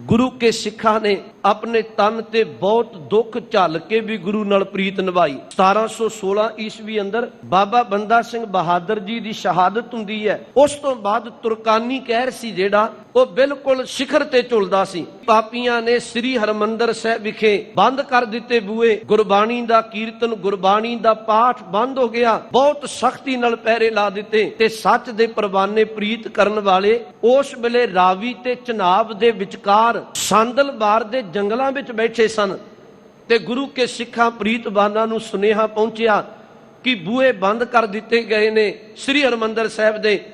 ਗੁਰੂ ਕੇ ਸਿੱਖਾਂ ਨੇ ਆਪਣੇ ਤਨ ਤੇ ਬਹੁਤ ਦੁੱਖ ਝੱਲ ਕੇ ਵੀ ਗੁਰੂ ਨਾਲ ਪ੍ਰੀਤ ਨਿਭਾਈ। 1716 ਈਸਵੀ ਅੰਦਰ ਬਾਬਾ ਬੰਦਾ ਸਿੰਘ ਬਹਾਦਰ ਜੀ ਦੀ ਸ਼ਹਾਦਤ ਹੁੰਦੀ ਹੈ। ਉਸ ਤੋਂ ਬਾਅਦ ਤੁਰਕਾਨੀ ਕਹਿਰ ਸੀ ਜਿਹੜਾ ਉਹ ਬਿਲਕੁਲ ਸਿਖਰ ਤੇ ਝੁਲਦਾ ਸੀ। ਪਾਪੀਆਂ ਨੇ ਸ੍ਰੀ ਹਰਮੰਦਰ ਸਾਹਿਬ ਵਿਖੇ ਬੰਦ ਕਰ ਦਿੱਤੇ ਬੂਏ ਗੁਰਬਾਣੀ ਦਾ ਕੀਰਤਨ, ਗੁਰਬਾਣੀ ਦਾ ਪਾਠ ਬੰਦ ਹੋ ਗਿਆ। ਬਹੁਤ ਸਖਤੀ ਨਾਲ ਪਹਿਰੇ ਲਾ ਦਿੱਤੇ ਤੇ ਸੱਚ ਦੇ ਪ੍ਰਵਾਨੇ ਪ੍ਰੀਤ ਕਰਨ ਵਾਲੇ ਉਸ ਵੇਲੇ ਰਾਵੀ ਤੇ ਚਨਾਬ ਦੇ ਵਿਚਕਾਰ ਸੰਦਲਬਾਰ ਦੇ ਜੰਗਲਾਂ ਵਿੱਚ ਬੈਠੇ ਸਨ ਤੇ ਗੁਰੂ ਕੇ ਸਿੱਖਾਂ ਪ੍ਰੀਤਵਾਨਾਂ ਨੂੰ ਸੁਨੇਹਾ ਪਹੁੰਚਿਆ ਕਿ ਬੂਏ ਬੰਦ ਕਰ ਦਿੱਤੇ ਗਏ ਨੇ ਸ੍ਰੀ ਹਰਮੰਦਰ ਸਾਹਿਬ ਦੇ।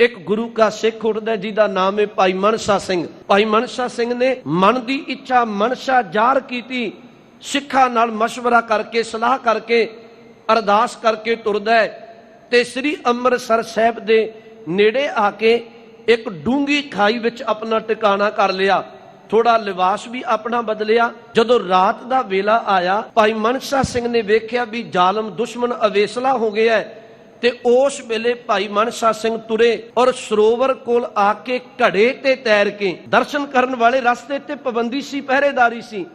ਇੱਕ ਗੁਰੂ ਕਾ ਸਿੱਖ ਉੱਠਦਾ ਜਿਹਦਾ ਨਾਮ ਹੈ ਭਾਈ ਮਨਸਾ ਸਿੰਘ ਭਾਈ ਮਨਸਾ ਸਿੰਘ ਨੇ ਮਨ ਦੀ ਇੱਛਾ ਮਨਸਾ ਜ਼ਾਹਰ ਕੀਤੀ ਸਿੱਖਾਂ ਨਾਲ مشورہ ਕਰਕੇ ਸਲਾਹ ਕਰਕੇ ਅਰਦਾਸ ਕਰਕੇ ਤੁਰਦਾ ਹੈ ਤੇ ਸ੍ਰੀ ਅੰਮ੍ਰਿਤਸਰ ਸਾਹਿਬ ਦੇ ਨੇੜੇ ਆ ਕੇ ਇੱਕ ਡੂੰਗੀ ਖਾਈ ਵਿੱਚ ਆਪਣਾ ਟਿਕਾਣਾ ਕਰ ਲਿਆ ਥੋੜਾ ਲਿਬਾਸ ਵੀ ਆਪਣਾ ਬਦਲਿਆ ਜਦੋਂ ਰਾਤ ਦਾ ਵੇਲਾ ਆਇਆ ਭਾਈ ਮਨਸਾ ਸਿੰਘ ਨੇ ਵੇਖਿਆ ਵੀ ਜ਼ਾਲਮ ਦੁਸ਼ਮਣ ਅਵੇਸਲਾ ਹੋ ਗਿਆ ਹੈ ਤੇ ਉਸ ਵੇਲੇ ਭਾਈ ਮਨਸਾ ਸਿੰਘ ਤੁਰੇ ਔਰ ਸਰੋਵਰ ਕੋਲ ਆ ਕੇ ਘੜੇ ਤੇ ਤੈਰ ਕੇ ਦਰਸ਼ਨ ਕਰਨ ਵਾਲੇ ਰਸਤੇ ਤੇ ਪਾਬੰਦੀ ਸੀ, ਪਹਿਰੇਦਾਰੀ ਸੀ।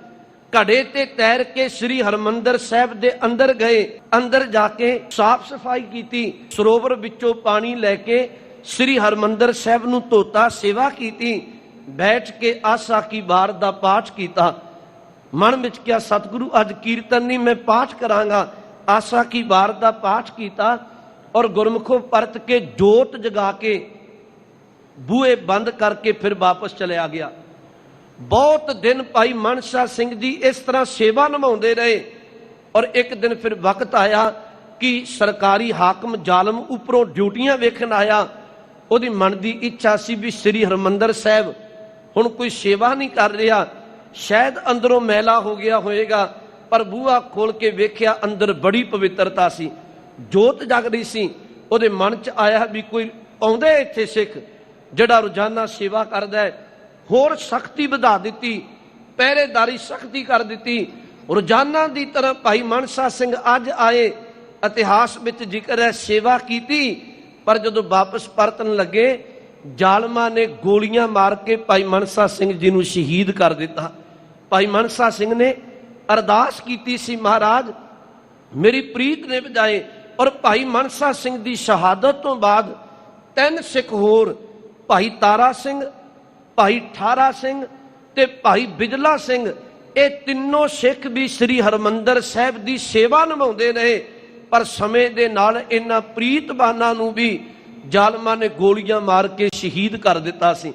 ਘੜੇ ਤੇ ਤੈਰ ਕੇ ਸ੍ਰੀ ਹਰਮੰਦਰ ਸਾਹਿਬ ਦੇ ਅੰਦਰ ਗਏ। ਅੰਦਰ ਜਾ ਕੇ ਸਾਫ਼ ਸਫ਼ਾਈ ਕੀਤੀ। ਸਰੋਵਰ ਵਿੱਚੋਂ ਪਾਣੀ ਲੈ ਕੇ ਸ੍ਰੀ ਹਰਮੰਦਰ ਸਾਹਿਬ ਨੂੰ ਧੋਤਾ, ਸੇਵਾ ਕੀਤੀ। ਬੈਠ ਕੇ ਆਸਾ ਕੀ ਬਾਰ ਦਾ ਪਾਠ ਕੀਤਾ। ਮਨ ਵਿੱਚ ਕਿਹਾ, ਸਤਿਗੁਰੂ, ਅੱਜ ਕੀਰਤਨ ਨਹੀਂ, ਮੈਂ ਪਾਠ ਕਰਾਂਗਾ। ਆਸਾ ਕੀ ਬਾਰ ਦਾ ਪਾਠ ਕੀਤਾ। ਔਰ ਗੁਰਮੁਖੋਂ ਪਰਤ ਕੇ ਜੋਤ ਜਗਾ ਕੇ ਬੂਹੇ ਬੰਦ ਕਰਕੇ ਫਿਰ ਵਾਪਸ ਚਲਿਆ ਗਿਆ। ਬਹੁਤ ਦਿਨ ਭਾਈ ਮਨਸਾ ਸਿੰਘ ਜੀ ਇਸ ਤਰ੍ਹਾਂ ਸੇਵਾ ਨਿਭਾਉਂਦੇ ਰਹੇ ਔਰ ਇੱਕ ਦਿਨ ਫਿਰ ਵਕਤ ਆਇਆ ਕਿ ਸਰਕਾਰੀ ਹਾਕਮ ਜ਼ਾਲਮ ਉੱਪਰੋਂ ਡਿਊਟੀਆਂ ਵੇਖਣ ਆਇਆ। ਉਹਦੀ ਮਨ ਦੀ ਇੱਛਾ ਸੀ ਵੀ ਸ੍ਰੀ ਹਰਮੰਦਰ ਸਾਹਿਬ ਹੁਣ ਕੋਈ ਸੇਵਾ ਨਹੀਂ ਕਰ ਰਿਹਾ। ਸ਼ਾਇਦ ਅੰਦਰੋਂ ਮੈਲਾ ਹੋ ਗਿਆ ਹੋਵੇਗਾ ਪਰ ਬੂਹਾ ਖੋਲ ਕੇ ਵੇਖਿਆ ਅੰਦਰ ਬੜੀ ਪਵਿੱਤਰਤਾ ਸੀ। ਜੋਤ ਜਗ ਰਹੀ ਸੀ। ਉਹਦੇ ਮਨ 'ਚ ਆਇਆ ਵੀ ਕੋਈ ਆਉਂਦਾ ਇੱਥੇ ਸਿੱਖ, ਜਿਹੜਾ ਰੋਜ਼ਾਨਾ ਸੇਵਾ ਕਰਦਾ ਹੈ। ਹੋਰ ਸਖਤੀ ਵਧਾ ਦਿੱਤੀ, ਪਹਿਰੇਦਾਰੀ ਸਖਤੀ ਕਰ ਦਿੱਤੀ। ਰੋਜ਼ਾਨਾ ਦੀ ਤਰ੍ਹਾਂ ਭਾਈ ਮਨਸਾ ਸਿੰਘ ਅੱਜ ਆਏ, ਇਤਿਹਾਸ ਵਿੱਚ ਜ਼ਿਕਰ ਹੈ, ਸੇਵਾ ਕੀਤੀ, ਪਰ ਜਦੋਂ ਵਾਪਸ ਪਰਤਣ ਲੱਗੇ, ਜ਼ਾਲਮਾਂ ਨੇ ਗੋਲੀਆਂ ਮਾਰ ਕੇ ਭਾਈ ਮਨਸਾ ਸਿੰਘ ਜੀ ਨੂੰ ਸ਼ਹੀਦ ਕਰ ਦਿੱਤਾ। ਭਾਈ ਮਨਸਾ ਸਿੰਘ ਨੇ ਅਰਦਾਸ ਕੀਤੀ ਸੀ, ਮਹਾਰਾਜ, ਮੇਰੀ ਪ੍ਰੀਤ ਨੇ ਵਜਾਏ ਔਰ ਭਾਈ ਮਨਸਾ ਸਿੰਘ ਦੀ ਸ਼ਹਾਦਤ ਤੋਂ ਬਾਅਦ ਤਿੰਨ ਸਿੱਖ ਹੋਰ, ਭਾਈ ਤਾਰਾ ਸਿੰਘ, ਭਾਈ ਠਾਰਾ ਸਿੰਘ ਤੇ ਭਾਈ ਬਿਜਲਾ ਸਿੰਘ, ਇਹ ਤਿੰਨੋਂ ਸਿੱਖ ਵੀ ਸ੍ਰੀ ਹਰਮੰਦਰ ਸਾਹਿਬ ਦੀ ਸੇਵਾ ਨਿਭਾਉਂਦੇ ਰਹੇ ਪਰ ਸਮੇਂ ਦੇ ਨਾਲ ਇਹਨਾਂ ਪ੍ਰੀਤਵਾਨਾਂ ਨੂੰ ਵੀ ਜ਼ਾਲਮਾਂ ਨੇ ਗੋਲੀਆਂ ਮਾਰ ਕੇ ਸ਼ਹੀਦ ਕਰ ਦਿੱਤਾ ਸੀ।